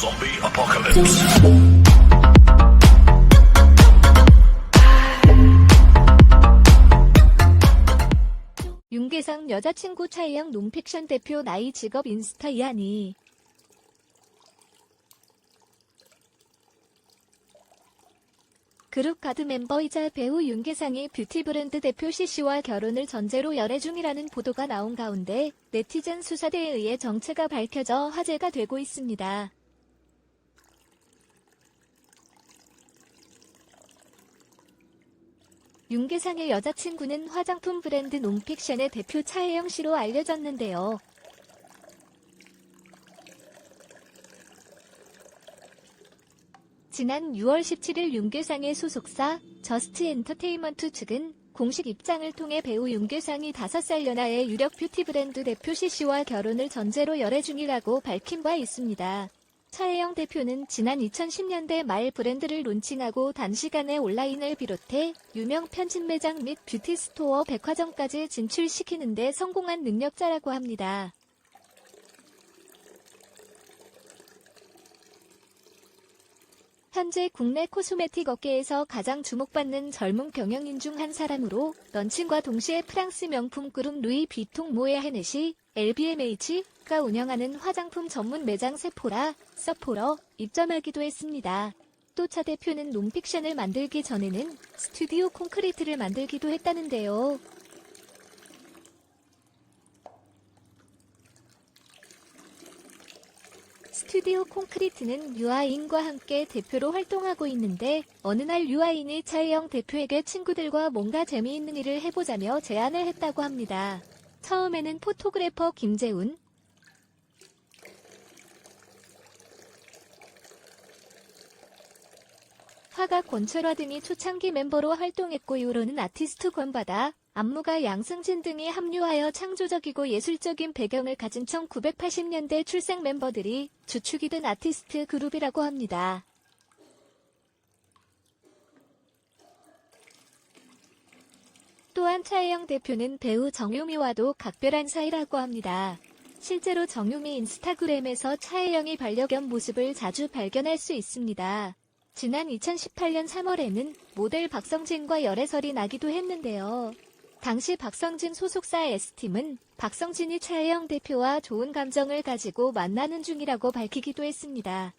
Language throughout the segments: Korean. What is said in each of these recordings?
Zombie apocalypse. 윤계상 여자친구 차이영 논픽션 대표 나이 직업 인스타 이하니 그룹 가드 멤버이자 배우 윤계상이 뷰티 브랜드 대표 CC와 결혼을 전제로 열애 중이라는 보도가 나온 가운데 네티즌 수사대에 의해 정체가 밝혀져 화제가 되고 있습니다. 윤계상의 여자친구는 화장품 브랜드 논픽션의 대표 차혜영 씨로 알려졌는데요. 지난 6월 17일 윤계상의 소속사 저스트 엔터테인먼트 측은 공식 입장을 통해 배우 윤계상이 5살 연하의 유력 뷰티 브랜드 대표 CC와 결혼을 전제로 열애 중이라고 밝힌 바 있습니다. 차혜영 대표는 지난 2010년대 말 브랜드를 론칭하고 단시간에 온라인을 비롯해 유명 편집 매장 및 뷰티 스토어 백화점까지 진출시키는 데 성공한 능력자라고 합니다. 현재 국내 코스메틱 업계에서 가장 주목받는 젊은 경영인 중 한 사람으로 런칭과 동시에 프랑스 명품 그룹 루이 비통 모에 헤넷이 LVMH가 운영하는 화장품 전문 매장 세포라, 서포러 입점하기도 했습니다. 또 차 대표는 논픽션을 만들기 전에는 스튜디오 콘크리트를 만들기도 했다는데요. 스튜디오 콘크리트는 유아인과 함께 대표로 활동하고 있는데 어느 날 유아인이 차혜영 대표에게 친구들과 뭔가 재미있는 일을 해보자며 제안을 했다고 합니다. 처음에는 포토그래퍼 김재훈, 화가 권철화 등이 초창기 멤버로 활동했고 이후로는 아티스트 권바다, 안무가 양승진 등이 합류하여 창조적이고 예술적인 배경을 가진 1980년대 출생 멤버들이 주축이 된 아티스트 그룹이라고 합니다. 또한 차혜영 대표는 배우 정유미와도 각별한 사이라고 합니다. 실제로 정유미 인스타그램에서 차혜영이 반려견 모습을 자주 발견할 수 있습니다. 지난 2018년 3월에는 모델 박성진과 열애설이 나기도 했는데요. 당시 박성진 소속사 S팀은 박성진이 차혜영 대표와 좋은 감정을 가지고 만나는 중이라고 밝히기도 했습니다.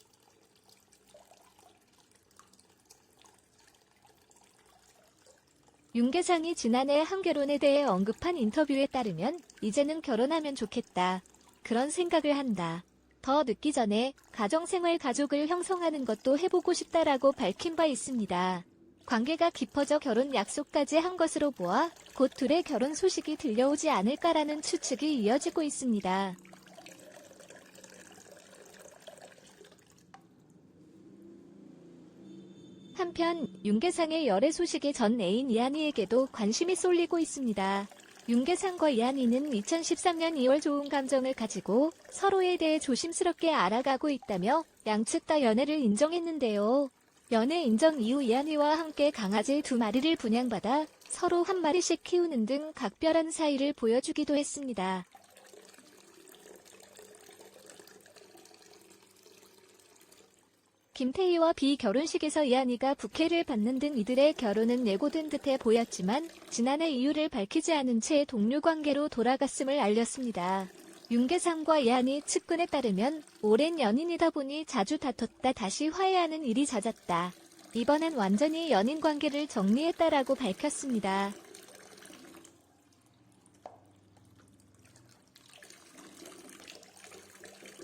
윤계상이 지난해 한 결혼에 대해 언급한 인터뷰에 따르면 이제는 결혼하면 좋겠다. 그런 생각을 한다. 더 늦기 전에 가정생활 가족을 형성하는 것도 해보고 싶다라고 밝힌 바 있습니다. 관계가 깊어져 결혼 약속까지 한 것으로 보아 곧 둘의 결혼 소식이 들려오지 않을까라는 추측이 이어지고 있습니다. 한편 윤계상의 열애 소식이 전 애인 이한이에게도 관심이 쏠리고 있습니다. 윤계상과 이한이는 2013년 2월 좋은 감정을 가지고 서로에 대해 조심스럽게 알아가고 있다며 양측 다 연애를 인정했는데요. 연애 인정 이후 이한이와 함께 강아지 두 마리를 분양받아 서로 한 마리씩 키우는 등 각별한 사이를 보여주기도 했습니다. 김태희와 비 결혼식에서 이한이가 부케를 받는 등 이들의 결혼은 예고된 듯해 보였지만 지난해 이유를 밝히지 않은 채 동료 관계로 돌아갔음을 알렸습니다. 윤계상과 이한이 측근에 따르면 오랜 연인이다 보니 자주 다퉜다 다시 화해하는 일이 잦았다. 이번엔 완전히 연인 관계를 정리했다라고 밝혔습니다.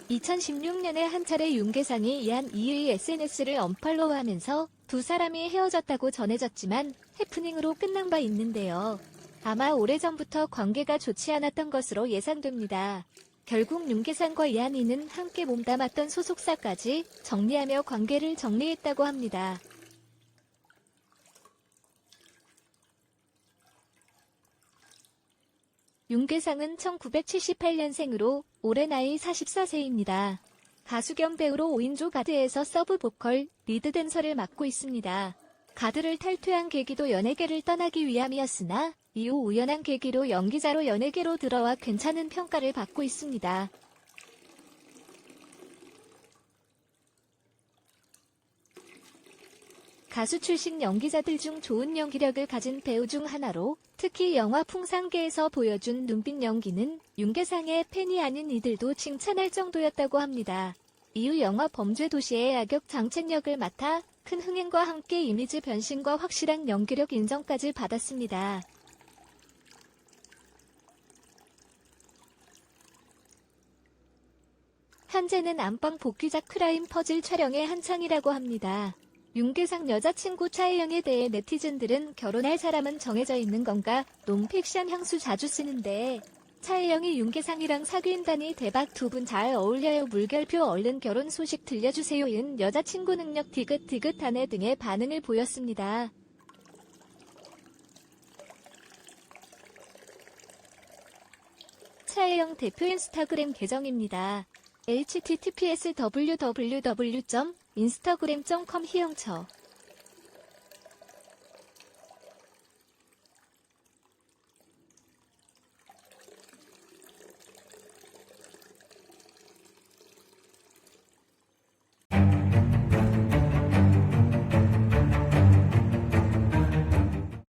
(2016년에) 한 차례 윤계상이 이한 이의 SNS를 언팔로우하면서 두 사람이 헤어졌다고 전해졌지만 해프닝으로 끝난 바 있는데요. 아마 오래전부터 관계가 좋지 않았던 것으로 예상됩니다. 결국 윤계상과 이한이는 함께 몸담았던 소속사까지 정리하며 관계를 정리했다고 합니다. 윤계상은 1978년생으로 올해 나이 44세입니다. 가수 겸 배우로 5인조 가드에서 서브 보컬, 리드 댄서를 맡고 있습니다. 가드를 탈퇴한 계기도 연예계를 떠나기 위함이었으나 이후 우연한 계기로 연기자로 연예계로 들어와 괜찮은 평가를 받고 있습니다. 가수 출신 연기자들 중 좋은 연기력을 가진 배우 중 하나로 특히 영화 풍산계에서 보여준 눈빛 연기는 윤계상의 팬이 아닌 이들도 칭찬할 정도였다고 합니다. 이후 영화 범죄 도시의 악역 장첸 역을 맡아 큰 흥행과 함께 이미지 변신과 확실한 연기력 인정까지 받았습니다. 현재는 안방 복귀작 크라임 퍼즐 촬영의 한창이라고 합니다. 윤계상 여자친구 차혜영에 대해 네티즌들은 결혼할 사람은 정해져 있는 건가 논픽션 향수 자주 쓰는데 차혜영이 윤계상이랑 사귄다니 대박 두 분 잘 어울려요 물결표 얼른 결혼 소식 들려주세요 은 여자친구 능력 디귿디귿하네 등의 반응을 보였습니다. 차혜영 대표 인스타그램 계정입니다. Https www.instagram.com 희영처